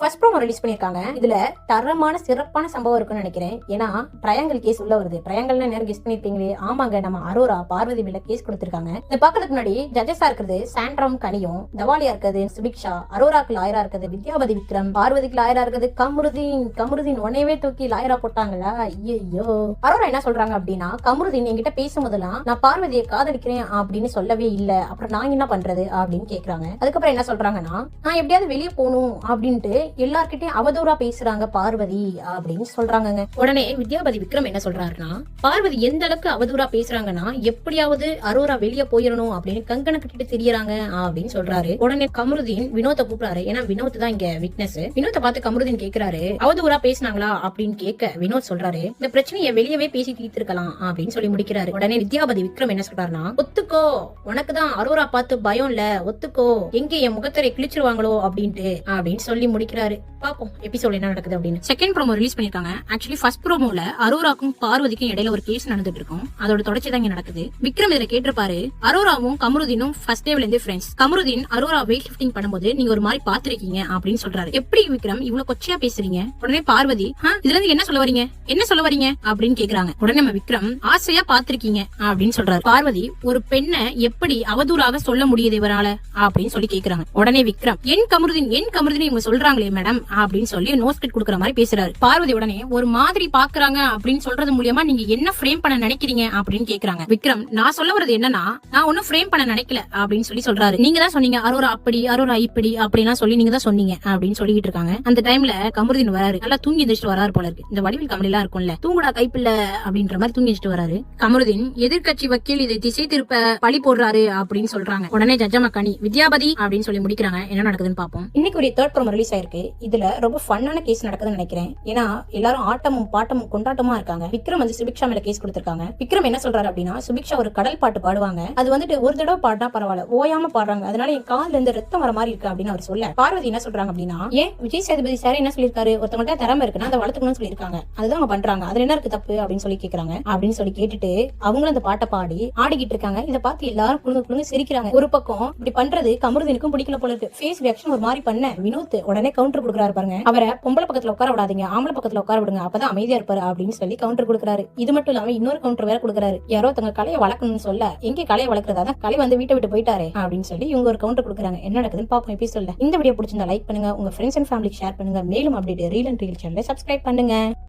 First promo release பண்ணிருக்காங்க இதுல தரமான சிறப்பான சம்பவம் இருக்குன்னு நினைக்கிறேன். ஏன்னா ட்ரையாங்கல் கேஸ் உள்ள வருது. ட்ரையாங்கல்னா நேரம் கெஸ் பண்ணிருப்பீங்களே. ஆமாங்க நம்ம அரோரா பார்வதி மேல கேஸ் கொடுத்திருக்காங்க. இந்த பாக்கிறதுக்கு முன்னாடி ஜட்ஜஸா இருக்கிறது சாண்ட்ரம் கனியும் தவாலியா இருக்கிறது சுபிக்ஷா அரோராக்கு லாயரா இருக்கிறது வித்யாபதி விக்ரம் பார்வதிக்கு லாயரா இருக்கிறது கமருதீன். கமருதீன் உடனேவே தூக்கி லாயரா போட்டாங்களா? ஐயோ அரோரா என்ன சொல்றாங்க அப்படின்னா கமருதீன் என்கிட்ட பேசும்போதெல்லாம் நான் பார்வதியை காதலிக்கிறேன் அப்படின்னு சொல்லவே இல்ல. அப்புறம் நான் என்ன பண்றது அப்படின்னு கேக்குறாங்க. அதுக்கப்புறம் என்ன சொல்றாங்கன்னா நான் எப்படியாவது வெளியே போகணும் அப்படின்ட்டு எல்லார்கிட்டயும் அவதூறா பேசுறாங்க பார்வதி அப்படின்னு சொல்றாங்கங்க. உடனே வித்யாபதி விக்ரம் என்ன சொல்றாருன்னா பார்வதி எந்த அளவுக்கு அவதூறா பேசுறாங்கன்னா எப்படியாவது அரோரா வெளியே போயிடணும் அப்படின்னு கங்கண கட்டிட்டு தெரியறாங்க அப்படின்னு சொல்றாரு. உடனே கமருதீன் வினோத்தை கூப்பிடாரு ஏன்னா வினோத் தான் இங்க விட்னஸ் வினோத்தை பார்த்து கமருதீன் கேக்குறாரு அவதூறா பேசுனாங்களா அப்படின்னு கேட்க வினோத் சொல்றாரு இந்த பிரச்சனையை வெளியவே பேசி தீர்த்திருக்கலாம் அப்படின்னு சொல்லி முடிக்கிறாரு. உடனே வித்யாபதி விக்ரம் என்ன சொல்றாருன்னா ஒத்துக்கோ உனக்கு தான் அரோரா பார்த்து பயம் இல்ல. ஒத்துக்கோ எங்க என் முகத்தரை கிழிச்சிருவாங்களோ அப்படின்ட்டு அப்படின்னு சொல்லி முடிக்கிறாரு. பாப்போம் எபிசோட் என்ன நடக்குது அப்படின்னு. செகண்ட் ப்ரோமோ ரிலீஸ் பண்ணிருக்காங்க ஆக்சுவலி ஃபர்ஸ்ட் ப்ரோமோல அரோராக்கும் பார்வதிக்கும் இடையில ஒரு கேஸ் நடந்துட்டு இருக்கும். அதோட தொடர்ச்சி தான் இங்க நடக்குது. விக்ரம் இதுல கேட்டிருப்பாரு அரோராவும் கமருதீனும் ஃபர்ஸ்ட் டேவ்ல இருந்து friends Kamarudeen Aurora weight lifting பண்ணும்போது நீங்க ஒரு மாதிரி பாத்திருக்கீங்க அப்படின்னு சொல்றாரு. எப்படி விக்ரம் இவ்வளவு கொச்சையா பேசுறீங்க? உடனே பார்வதி இதுல இருந்து என்ன சொல்ல வரீங்க? என்ன சொல்ல வரீங்க? அப்படின்னு கேக்குறாங்க. உடனே நம்ம விக்ரம் ஆசையா பாத்திருக்கீங்க அப்படின்னு சொல்றாரு. பார்வதி ஒரு பெண்ணை எப்படி அவதூறாக சொல்ல முடியுது இவரால? அப்படின்னு சொல்லி கேக்குறாங்க. உடனே விக்ரம் என் கமருதீன் என் கமருதீன் இவங்க சொல்றாங்களே மேடம் அப்படின்னு சொல்லி நோஸ்கட் கொடுக்குற மாதிரி பேசுறாரு. பார்வதி உடனே ஒரு மாதிரி பாக்குறாங்க அப்படின்னு சொல்றது மூலியமா நீங்க என்ன ஃப்ரேம் பண்ண நினைக்கிறீங்க அப்படின்னு கேக்குறாங்க. விக்ரம் நான் சொல்ல வரது என்னன்னா நான் ஒன்னும் ஃப்ரேம் பண்ண நினைக்கல அப்படின்னு சொல்லி சொல்றாரு. நீங்க தான் சொன்னீங்க அரோரா அப்படி அரோரா இப்படி அப்படின்னு சொல்லி நீங்க தான் சொன்னீங்க அப்படின்னு சொல்லிட்டு இருக்காங்க. அந்த டைம்ல கமருதீன் வராரு. நல்லா தூங்கி எந்திரிச்சிட்டு வராரு போல இருக்கு. இந்த வடிவில் கமலி எல்லாம் இருக்கும்ல. தூங்குடா கைப்பில்ல அப்படின்ற மாதிரி தூங்கி எந்திரிச்சிட்டு வராரு. கமருதீன் எதிர்கட்சி வக்கீல் இதை திசை திருப்ப பழி போடுறாரு அப்படின்னு சொல்றாங்க. உடனே ஜஜமக்கானி கனி வித்யாபதி அப்படின்னு சொல்லி முடிக்கிறாங்க. என்ன நடக்குதுன்னு பாப்போம் இன்னைக்கு ஒரு தேர்ட் ப்ரோமோ ரிலீஸ் ஆயிருக்கு. இதுல ரொம்ப ஃபன்னான கேஸ் நடக்குதுன்னு நினைக்கிறேன். ஏன்னா எல்லாரும் ஆட்டமும் பாட்டமும் கொண்டாட்டமா இருக்காங்க. விக்ரம் வந்து சுபிக்ஷா மேல கேஸ் கொடுத்திருக்காங்க. விக்ரம் என்ன சொல்றாரு அப்படின்னா சுபிக்ஷா ஒரு கடல் பாட்டு பாடுவாங்க. அது வந்துட்டு ஒரு தடவை பாடினா பரவாயில்ல ஓயாம பாடுறாங்க. அதனால என் கால்ல இருந்து ரத்தம் வர மாதிரி இருக்கு அப்படின்னு அவர் சொல்ல. பார்வதி என்ன சொல்றாங்க அப்படின்னா ஏன் விஜய் சேதுபதி சார் என்ன சொல்லியிருக்காரு? ஒருத்தவங்கள்ட்ட திறமை இருக்குன்னா அதை வளர்த்துக்கணும்னு சொல்லியிருக்காங்க. அதுதான் அவங்க பண்றாங்க. அதுல என்ன இருக்கு தப்பு? அப்படின்னு சொல்லி கேக்குறாங்க. அப்படின்னு சொல்லி கேட்டுட்டு அவங்களும் அந்த பாட்டை பாடி ஆடிக்கிட்டு இருக்காங்க. இதை பார்த்து எல்லாரும் குழுங்க குழுங்க சிரிக்கிறாங்க. ஒரு பக்கம் இப்படி பண்றது கமருதீனுக்கும் பிடிக்கல போல இருக்கு. ஃபேஸ் ரியாக்ஷன் ஒரு மாதிரி பண்ண. வினோத் உடனே கவுண்டர் கொடுக்குறாரு பாருங்க. அவரை பொம்பளை பக்கத்துல உட்கார விடாதீங்க ஆம்பளை பக்கத்துல உட்கார விடுங்க அப்பதான் அமைதியா இருப்பாரு அப்படின்னு சொல்லி கவுண்டர் கொடுக்குறாரு. இது மட்டும் இல்லாம இன்னொரு கவுண்டர் வேற கொடுக்குறாரு. யாரோ தங்க கலையை வளர்க்கணும்னு சொல்ல எங்க கலையை வளர்க்கறதா தான் கலை வந்து வீட்டை விட்டு போயிட்டாரு அப்படின்னு சொல்லி இவங்க ஒரு கவுண்டர் கொடுக்குறாங்க. என்ன நடக்குதுன்னு பாப்போம் சொல்ல. இந்த வீடியோ பிடிச்சிருந்தா லைக் பண்ணுங்க உங்க ஃப்ரெண்ட்ஸ் அண்ட் ஃபேமிலிக்கு ஷேர் பண்ணுங்க. மேலும் அப்டேட் ரீல் அண்ட் ரீல் சேனலை சப்ஸ்கிரைப் பண்ணுங்க.